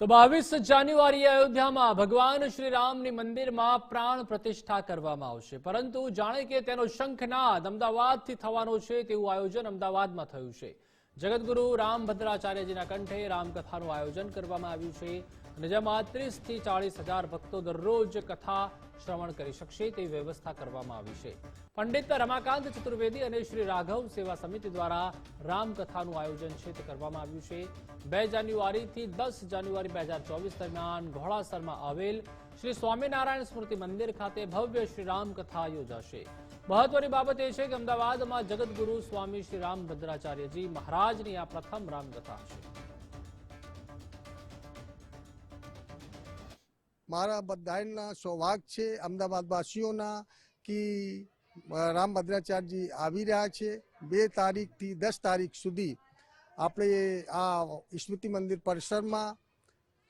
તો બાવીસ જાન્યુઆરીએ અયોધ્યામાં ભગવાન શ્રી રામની મંદિરમાં પ્રાણ પ્રતિષ્ઠા કરવામાં આવશે. પરંતુ જાણે કે તેનો શંખનાદ અમદાવાદથી થવાનો છે તેવું આયોજન અમદાવાદમાં થયું છે. જગતગુરુ રામભદ્રાચાર્યજીના કંઠે રામકથાનું આયોજન કરવામાં આવ્યું છે અને જેમાં ત્રીસથી ચાળીસ હજાર ભક્તો દરરોજ કથા શ્રવણ કરી શકશે તેવી વ્યવસ્થા કરવામાં આવી છે. પંડિત રમાકાંત ચતુર્વેદી અને શ્રી રાઘવ સેવા સમિતિ દ્વારા રામકથાનું આયોજન છે તે કરવામાં આવ્યું છે. બે જાન્યુઆરીથી દસ જાન્યુઆરી બે હજાર ચોવીસ દરમિયાન ઘોડાસરમાં આવેલ શ્રી સ્વામિનારાયણ સ્મૃતિ મંદિર ખાતે ભવ્ય શ્રી રામકથા યોજાશે. મહત્વની બાબત એ છે કે અમદાવાદમાં જગતગુરુ સ્વામી શ્રી રામભદ્રાચાર્યજી મહારાજની આ પ્રથમ રામકથા છે. મારા બધાના સૌભાગ છે અમદાવાદવાસીઓના કે રામભદ્રાચાર્યજી આવી રહ્યા છે. બે તારીખથી દસ તારીખ સુધી આપણે આ સ્મૃતિ મંદિર પરિસરમાં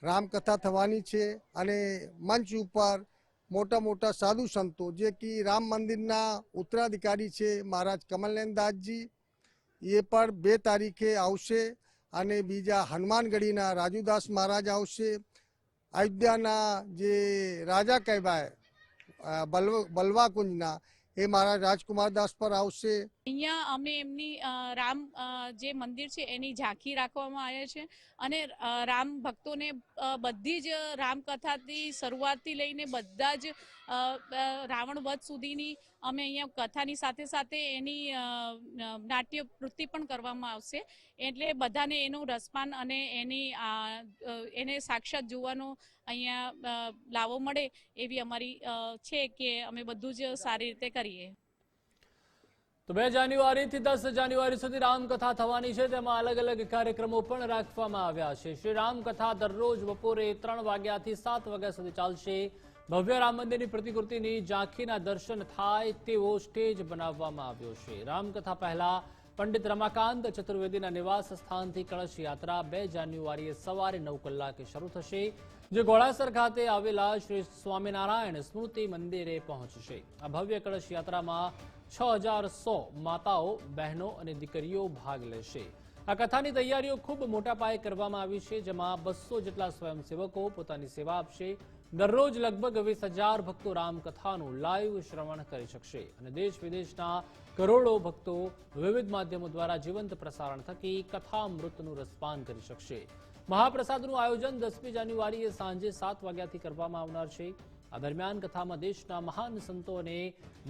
રામકથા થવાની છે અને મંચ ઉપર મોટા મોટા સાધુ સંતો, જે કે રામ મંદિરના ઉત્તરાધિકારી છે મહારાજ કમલનયન દાસજી, એ પણ બે તારીખે આવશે અને બીજા હનુમાનગઢીના રાજુદાસ મહારાજ આવશે. અયોધ્યાના જે રાજા કહેવાય બલવ, બલવાકુંજના, એ મહારાજ રાજકુમાર દાસ પર આવશે. અહીંયા અમે એમની રામ જે મંદિર છે એની ઝાંખી રાખવામાં આવે છે અને રામ ભક્તોને બધી જ રામકથાથી શરૂઆતથી લઈને બધા જ રાવણ વધ સુધીની અમે અહીંયા કથાની સાથે સાથે એની નાટ્ય વૃત્તિ પણ કરવામાં આવશે. એટલે બધાને એનું રસપાન અને એની એને સાક્ષાત જોવાનો અહીંયા લાવો મળે એવી અમારી છે કે અમે બધું જ સારી રીતે કરીએ. તો બે જાન્યુઆરીથી દસ જાન્યુઆરી સુધી રામકથા થવાની છે. તેમાં અલગ અલગ કાર્યક્રમો પણ રાખવામાં આવ્યા છે. શ્રી રામકથા દરરોજ બપોરે ત્રણ વાગ્યાથી સાત વાગ્યા સુધી ચાલશે. ભવ્ય રામ મંદિરની પ્રતિકૃતિની ઝાંખીના દર્શન થાય તેવો સ્ટેજ બનાવવામાં આવ્યો છે. રામકથા પહેલા પંડિત રમાકાંત ચતુર્વેદીના નિવાસ સ્થાનથી કળશ યાત્રા બે જાન્યુઆરીએ સવારે નવ કલાકે શરૂ થશે, જે ઘોડાસર ખાતે આવેલા શ્રી સ્વામિનારાયણ સ્મૃતિ મંદિરે પહોંચશે. આ ભવ્ય કળશ યાત્રામાં છ હજાર સો માતાઓ, બહેનો અને દીકરીઓ ભાગ લેશે. આ કથાની તૈયારીઓ ખૂબ મોટા પાયે કરવામાં આવી છે, જેમાં બસો જેટલા સ્વયંસેવકો પોતાની સેવા આપશે. દરરોજ લગભગ વીસ હજાર ભક્તો રામકથાનું લાઈવ શ્રવણ કરી શકશે અને દેશ વિદેશના કરોડો ભક્તો વિવિધ માધ્યમો દ્વારા જીવંત પ્રસારણ થકી કથામૃતનું રસપાન કરી શકશે. મહાપ્રસાદનું આયોજન દસમી જાન્યુઆરીએ સાંજે સાત વાગ્યાથી કરવામાં આવનાર છે. આ દરમિયાન કથામાં દેશના મહાન સંતો અને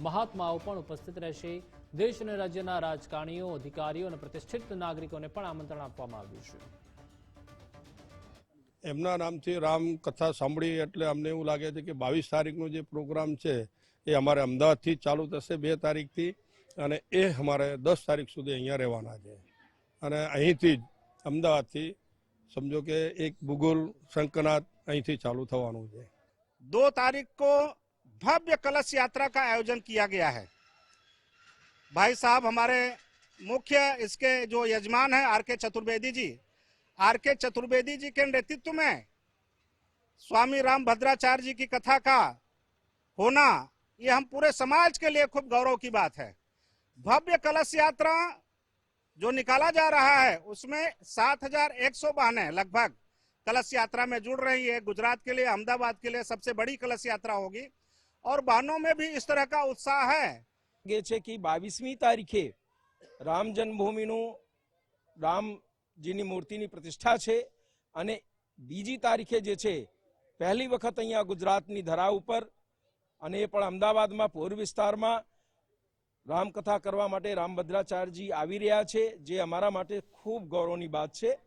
મહાત્માઓ પણ ઉપસ્થિત રહેશે. દેશ અને રાજ્યના રાજકારણીઓ, અધિકારીઓ અને પ્રતિષ્ઠિત નાગરિકોને પણ આમંત્રણ આપવામાં આવ્યું છે. એમના નામથી રામ કથા સાંભળી એટલે અમને એવું લાગે છે કે બાવીસ તારીખનો જે પ્રોગ્રામ છે, એ અમારે અમદાવાદથી ચાલુ થશે બે તારીખથી અને એ અમારે દસ તારીખ સુધી અહીંયા રહેવાના છે. અને અહીંથી જ અમદાવાદથી, સમજો કે એક ભૂગોલ શંકનાથ અહીંથી ચાલુ થવાનું છે. दो तारीख को भव्य कलश यात्रा का आयोजन किया गया है। भाई साहब, हमारे मुख्य इसके जो यजमान हैं, आर के चतुर्वेदी जी। आर के चतुर्वेदी जी के नेतृत्व में स्वामी राम भद्राचार्य जी की कथा का होना, ये हम पूरे समाज के लिए खूब गौरव की बात है। भव्य कलश यात्रा जो निकाला जा रहा है, उसमें सात हज़ार एक सौ बहनें लगभग कलश यात्रा में जुड़ रही है गुजरात के लिए अहमदाबाद के लिए सबसे बड़ी कलश यात्रा होगी और बहनों में भी इस तरह का उत्साह है લાગે છે કે બાવીસમી તારીખે રામ જન્મભૂમિનું રામજીની મૂર્તિની પ્રતિષ્ઠા છે અને બીજી તારીખે જે છે પહેલી વખત અહીંયા ગુજરાતની ધરા ઉપર અને એ પણ અમદાવાદમાં પૂર્વ વિસ્તારમાં રામકથા કરવા માટે રામભદ્રાચાર્યજી આવી રહ્યા છે જે અમારા માટે ખૂબ ગૌરવની વાત છે